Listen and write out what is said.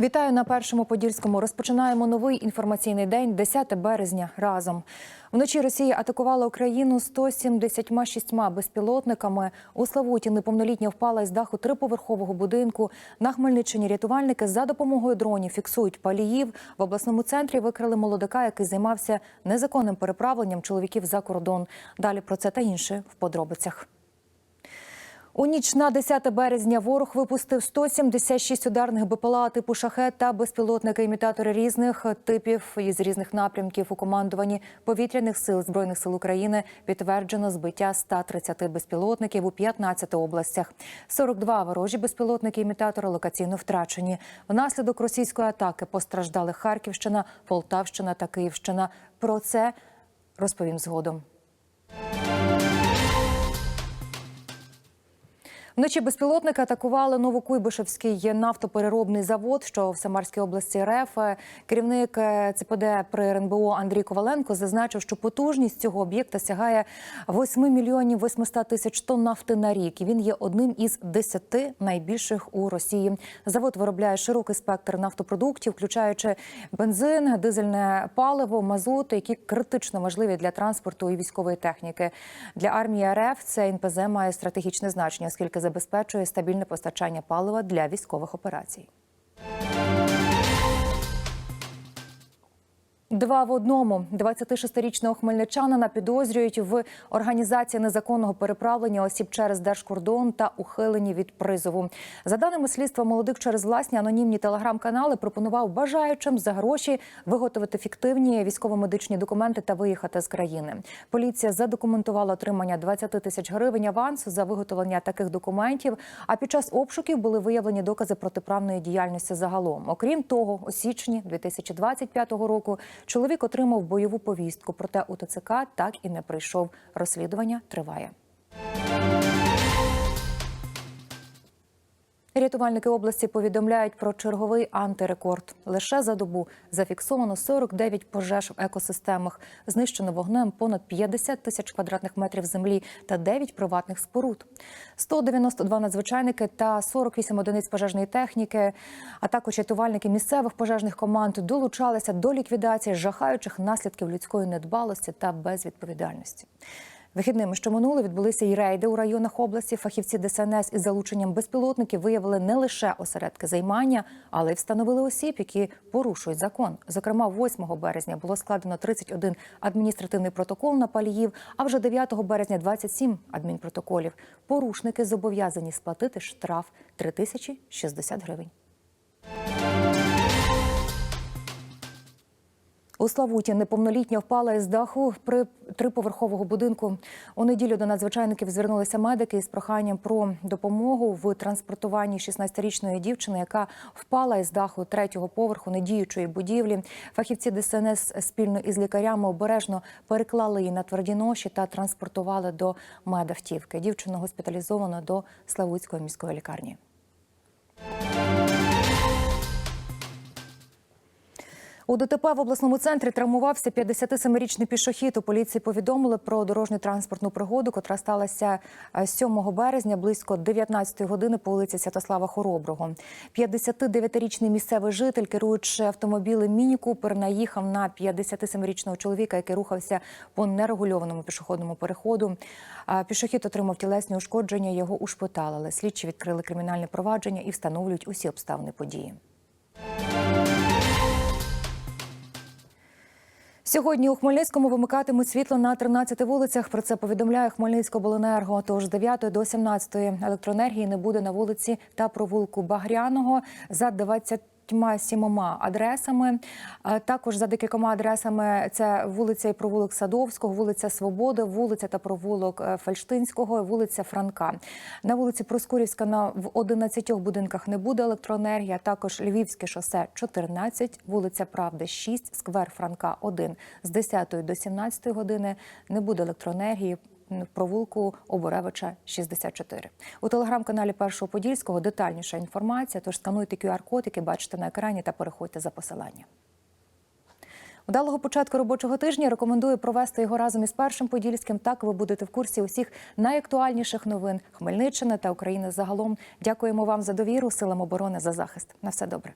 Вітаю на першому подільському. Розпочинаємо новий інформаційний день, 10 березня. Разом вночі Росія атакувала Україну 176 безпілотниками. У Славуті неповнолітня впала із даху триповерхового будинку. На Хмельниччині рятувальники за допомогою дронів фіксують паліїв. В обласному центрі викрили молодика, який займався незаконним переправленням чоловіків за кордон. Далі про це та інше в подробицях. У ніч на 10 березня ворог випустив 176 ударних БПЛА типу шахет та безпілотники-імітатори різних типів із різних напрямків у командуванні повітряних сил збройних сил України підтверджено збиття 130 безпілотників у 15 областях. 42 ворожі безпілотники-імітатори локаційно втрачені. Внаслідок російської атаки постраждали Харківщина, Полтавщина та Київщина. Про це розповім згодом. Вночі безпілотники атакували Новокуйбишевський нафтопереробний завод, що в Самарській області РФ. Керівник ЦПД при РНБО Андрій Коваленко зазначив, що потужність цього об'єкта сягає 8 мільйонів 800 тисяч тонн нафти на рік. І він є одним із 10 найбільших у Росії. Завод виробляє широкий спектр нафтопродуктів, включаючи бензин, дизельне паливо, мазут, які критично важливі для транспорту і військової техніки. Для армії РФ це НПЗ має стратегічне значення, оскільки забезпечує стабільне постачання палива для військових операцій. Два в одному 26-річного хмельничанина підозрюють в організації незаконного переправлення осіб через держкордон та ухиленні від призову. За даними слідства, молодик через власні анонімні телеграм-канали пропонував бажаючим за гроші виготовити фіктивні військово-медичні документи та виїхати з країни. Поліція задокументувала отримання 20 тисяч гривень авансу за виготовлення таких документів. А під час обшуків були виявлені докази протиправної діяльності загалом. Окрім того, у січні 2025 року. Чоловік отримав бойову повістку, проте у ТЦК так і не прийшов. Розслідування триває. Рятувальники області повідомляють про черговий антирекорд. Лише за добу зафіксовано 49 пожеж в екосистемах. Знищено вогнем понад 50 тисяч квадратних метрів землі та 9 приватних споруд. 192 надзвичайники та 48 одиниць пожежної техніки, а також рятувальники місцевих пожежних команд долучалися до ліквідації жахаючих наслідків людської недбалості та безвідповідальності. Вихідними, що минули, відбулися й рейди у районах області. Фахівці ДСНС із залученням безпілотників виявили не лише осередки займання, але й встановили осіб, які порушують закон. Зокрема, 8 березня було складено 31 адміністративний протокол на паліїв, а вже 9 березня 27 адмінпротоколів. Порушники зобов'язані сплатити штраф 3060 гривень. У Славуті неповнолітня впала із даху при триповерхового будинку. У неділю до надзвичайників звернулися медики із проханням про допомогу в транспортуванні 16-річної дівчини, яка впала із даху третього поверху недіючої будівлі. Фахівці ДСНС спільно із лікарями обережно переклали її на тверді ноші та транспортували до медавтівки. Дівчину госпіталізовано до Славутської міської лікарні. У ДТП в обласному центрі травмувався 57-річний пішохід. У поліції повідомили про дорожню транспортну пригоду, котра сталася 7 березня близько 19 години по вулиці Святослава Хороброго. 59-річний місцевий житель, керуючи автомобілем Міні наїхав на 57-річного чоловіка, який рухався по нерегульованому пішохідному переходу. Пішохід отримав тілесні ушкодження. Його ушпиталили. Слідчі відкрили кримінальне провадження і встановлюють усі обставини події. Сьогодні у Хмельницькому вимикатимуть світло на 13 вулицях. Про це повідомляє Хмельницькобленерго. Тож з 9 до 17 електроенергії не буде на вулиці та провулку Багряного за 20 сімома адресами. Також за декількома адресами це вулиця і провулок Садовського, вулиця Свободи, вулиця та провулок Фельштинського, вулиця Франка. На вулиці Проскурівська на в 11 будинках не буде електроенергії. а Також Львівське шосе 14, вулиця Правди 6, сквер Франка 1. З 10 до 17 години не буде електроенергії в провулку Оборевича 64. У телеграм-каналі Першого Подільського детальніша інформація. Тож скануйте QR-код, який бачите на екрані, та переходьте за посиланням. Удалого початку робочого тижня рекомендую провести його разом із першим подільським. Так ви будете в курсі усіх найактуальніших новин Хмельниччини та України загалом. Дякуємо вам за довіру, силам оборони за захист. На все добре.